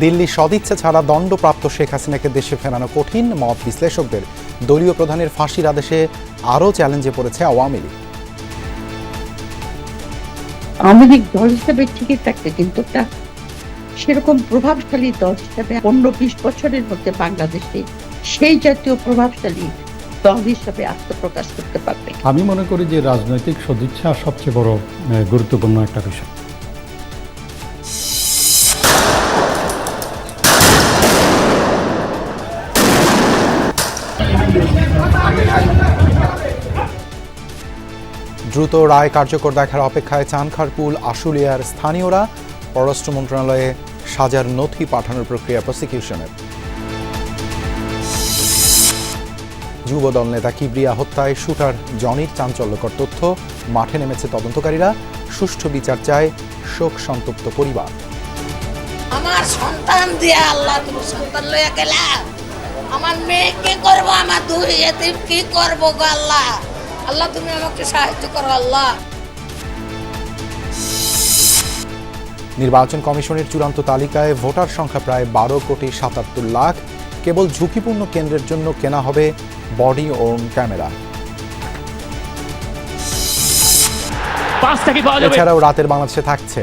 দিল্লি সদিচ্ছা ছাড়া দণ্ডপ্রাপ্ত শেখ হাসিনাকে দেশে ফেরানো কঠিন মত বিশ্লেষকদের। দলীয় প্রধানের ফাঁসির আদেশে আরও চ্যালেঞ্জে পড়েছে আওয়ামী লীগ। আওয়ামী লীগ দল হিসাবে ঠিকই থাকবে কিন্তু একটা সেরকম প্রভাবশালী দল হিসাবে পনেরো বিশ বছরের মধ্যে বাংলাদেশে সেই জাতীয় প্রভাবশালী দল হিসাবে আত্মপ্রকাশ করতে পারবে। আমি মনে করি যে রাজনৈতিক সদিচ্ছা সবচেয়ে বড় গুরুত্বপূর্ণ একটা বিষয়। দ্রুত রায় কার্যকর দেখার অপেক্ষায় চানখারপুল, আশুলিয়ার স্থানীয়রা পররাষ্ট্র মন্ত্রণালয়ে সাজার নথি পাঠানোর প্রক্রিয়া প্রসিকিউশনের। যুবদল নেতা কিবরিয়া হত্যায় শুটার জনির চাঞ্চল্যকর তথ্য, মাঠে নেমেছে তদন্তকারীরা, সুষ্ঠু বিচার চায় শোক সন্তপ্ত পরিবার। আমার সন্তান দিয়ে আল্লাহ তুমি সন্তান লইয়া গেলা। আমার মেয়ে কি করব? আমার দুই এতিম কি করব গো আল্লাহ? আল্লাহ তুমি আমাকে সাহায্য করো আল্লাহ। নির্বাচন কমিশনের চূড়ান্ত তালিকায় ভোটার সংখ্যা প্রায় বারো কোটি সাতাত্তর লাখ। কেবল ঝুঁকিপূর্ণ কেন্দ্রের জন্য কেনা হবে বডি ওন ক্যামেরা। এছাড়াও রাতের বাংলাদেশে থাকছে